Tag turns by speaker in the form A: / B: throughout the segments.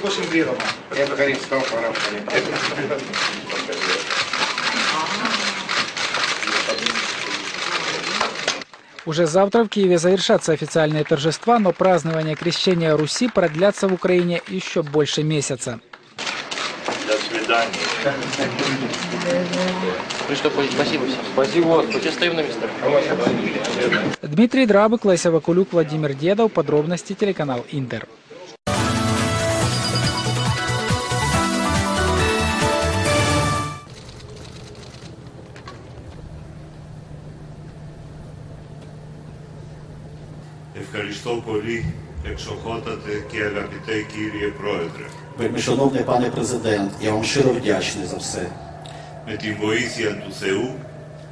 A: концентрировано.
B: Это горит стал.
C: Уже завтра в Киеве завершатся официальные торжества, но празднование крещения Руси продлятся в Украине еще больше месяца.
D: До свидания.
E: Ну спасибо всем. Спасибо. Все стоим на местах.
C: Дмитрий Драбык, Леся Вакулюк, Владимир Дедов. Подробности телеканал Интер.
D: Ευχαριστώ πολύ, εξοχότατε και αγαπητέ κύριε Πρόεδρε.
F: Вельмишановний пане президент, я вам щиро вдячний за все.
D: Με την βοήθεια του Θεού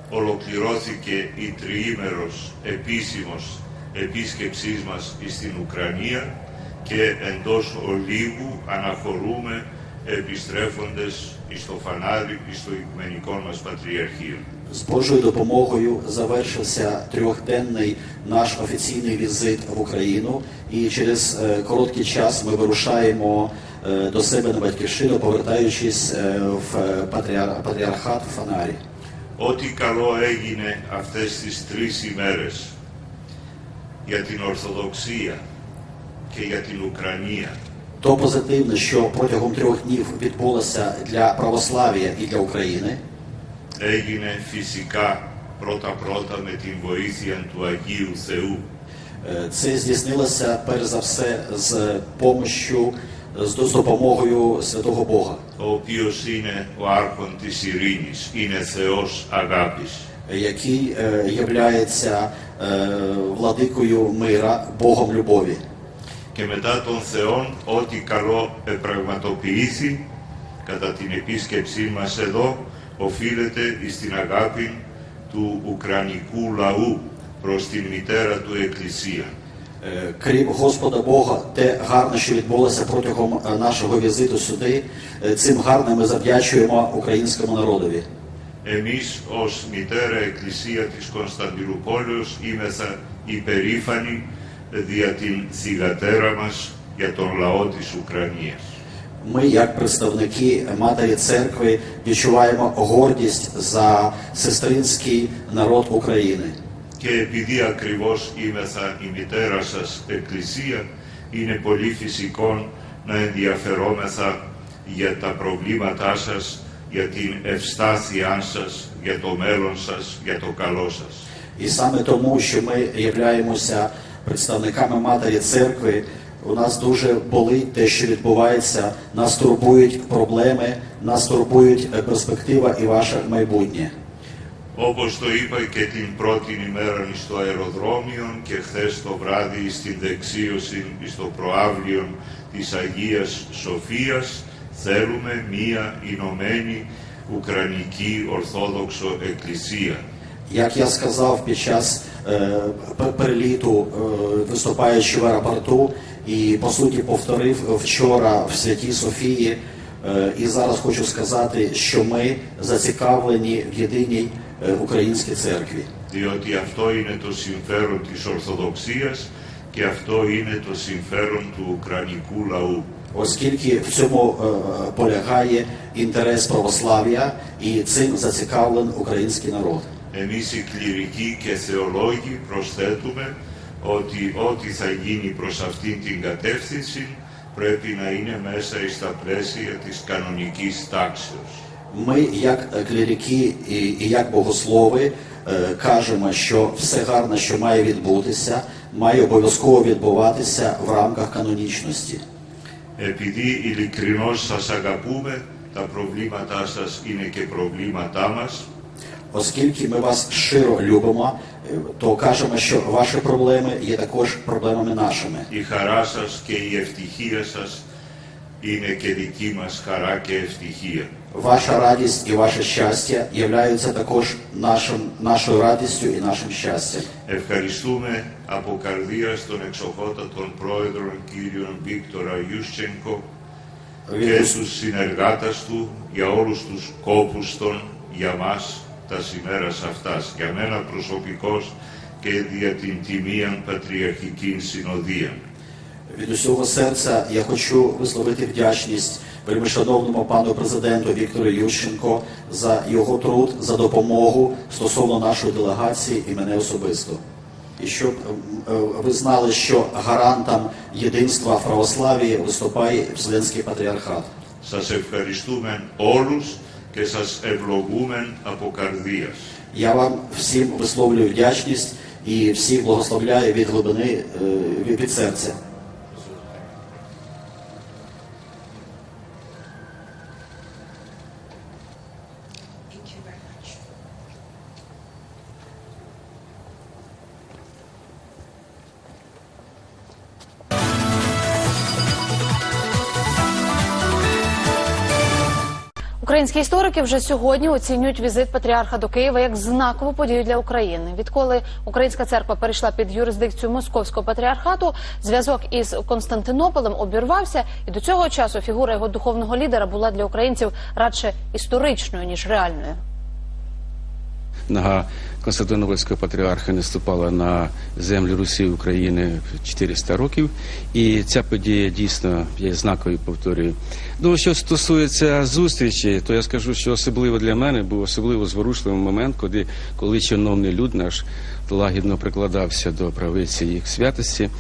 D: ολοκληρώθηκε η τριήμερος επίσημος επίσκεψής μας στην Ουκρανία και εντός ολίγου αναχωρούμε επιστρέφοντες στο φανάρι στο Οικουμενικό μας Πατριαρχείο.
F: З Божою допомогою завершився трьохденний наш офіційний візит в Україну, і через е, короткий час ми вирушаємо е, до себе на батьківщину, повертаючись е, в е, патріар- патріархат в Фанарі.
D: Ό,τι καλό έγινε αυτές τις τρεις ημέρες για την Ορθοδοξία και για την Ουκρανία
F: то позитивне, що протягом трьох днів відбулося для православ'я і для України.
D: Έγινε φυσικά πρώτα-πρώτα με την βοήθεια του
F: Це здійснилося перш за все з помощю з допомогою Святого Бога.
D: Ο οποίος είναι ο άρχον της ειρήνης, είναι Θεός αγάπης.
F: Який е, являється е, владикою мира, Богом любові.
D: Και μετά τον Θεόν, ό,τι καλό επραγματοποιήθη κατά την επίσκεψή μας εδώ, οφείλεται στην αγάπη του Ουκρανικού λαού προς την μητέρα του Εκκλησία.
F: Е, Крім Господа Бога, те гарне, що відбулося протягом е, нашого візиту сюди, е, цим гарним ми завдячуємо українському народові.
D: Εμείς ως μητέρα Εκκλησία της Κωνσταντινούπολης είμεθα υπερήφανοι δια την θυγατέρα μας για τον λαό της Ουκρανίας.
F: Ми, як представники Матері Церкви, відчуваємо гордість за сестринський народ України.
D: Και επειδή ακριβώς είμεθα η μητέρα σας Εκκλησία, είναι πολύ φυσικό να ενδιαφερόμεθα για τα προβλήματά σας, για την ευστάθειά σας, για το μέλλον σας, για το καλό σας.
F: І саме тому, що ми являємося представниками Матері Церкви, у нас дуже болить те, що відбувається, нас турбують проблеми, нас турбують е, перспектива і ваше майбутнє.
D: Όπως το είπα και την πρώτη ημέρα στο αεροδρόμιο και χθες το βράδυ στην δεξίωση στο προάβλιο της Αγίας Σοφίας, θέλουμε μία Ηνωμένη Ουκρανική Ορθόδοξο Εκκλησία.
F: Як я сказав під час е, пе- переліту, е, виступаючи в аеропорту, і по суті повторив вчора в Святій Софії, е, і зараз хочу сказати, що ми зацікавлені в єдиній е, українській церкві.
D: διότι αυτό είναι το συμφέρον της Ορθοδοξίας και αυτό είναι το συμφέρον του Ουκρανικού λαού.
F: Оскільки в цьому е, полягає інтерес православ'я і цим зацікавлений український народ.
D: Εμείς οι κληρικοί και θεολόγοι προσθέτουμε ότι ό,τι θα γίνει προς αυτήν την κατεύθυνση πρέπει να είναι μέσα στα πλαίσια της κανονικής τάξεως.
F: Ми, як е, клірики і, і як богослови, е, кажемо, що все гарне, що має відбутися, має обов'язково відбуватися в рамках канонічності.
D: Επειδή ειλικρινώς σας αγαπούμε, τα προβλήματά σας είναι και προβλήματά μας,
F: Оскільки ми вас щиро любимо, е, то кажемо, що ваші проблеми є також проблемами нашими.
D: η χαρά σας και η ευτυχία σας είναι και δική μας χαρά και ευτυχία.
F: Ваша радість і ваше щастя являються також нашим, нашою радістю і нашим щастям.
D: Ευχαριστούμε από καρδίας τον εξοχότατον πρόεδρο κύριο Βίκτορα Ιούστσενκο και τους συνεργάτες του για όλους τους κόπους των για μας τα ημέρας αυτάς. Για μένα προσωπικώς και δια την τιμίαν πατριαρχική συνοδία.
F: від усього серця я хочу висловити вдячність вельмишановному пану президенту Віктору Ющенко за його труд, за допомогу стосовно нашої делегації і мене особисто. І щоб м, е, ви знали, що гарантом єдинства в православії виступає Вселенський патріархат.
D: Σας ευχαριστούμε όλους και σας ευλογούμε από καρδίας.
F: Я вам всім висловлюю вдячність і всіх благословляю від глибини е, від від серця.
A: Українські історики вже сьогодні оцінюють візит патріарха до Києва як знакову подію для України. Відколи українська церква перейшла під юрисдикцію московського патріархату, зв'язок із Константинополем обірвався, і до цього часу фігура його духовного лідера була для українців радше історичною ніж реальною.
G: Нога Константинопольського патріарха не ступала на землю Русі України 400 років, і ця подія дійсно є знаковою, повторюю. Ну, що стосується зустрічі, то я скажу, що особливо для мене був особливо зворушливий момент, коли, коли чиновний люд наш лагідно прикладався до правиці їх святості.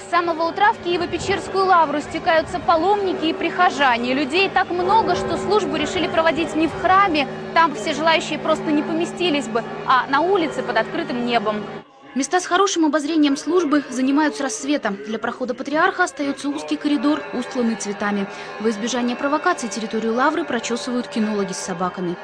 H: С самого утра в Киево-Печерскую лавру стекаются паломники и прихожане. Людей так много, что службу решили проводить не в храме, там все желающие просто не поместились бы, а на улице под открытым небом.
I: Места с хорошим обозрением службы занимают с рассвета. Для прохода патриарха остается узкий коридор, устланный цветами. Во избежание провокаций территорию Лавры прочесывают кинологи с собаками.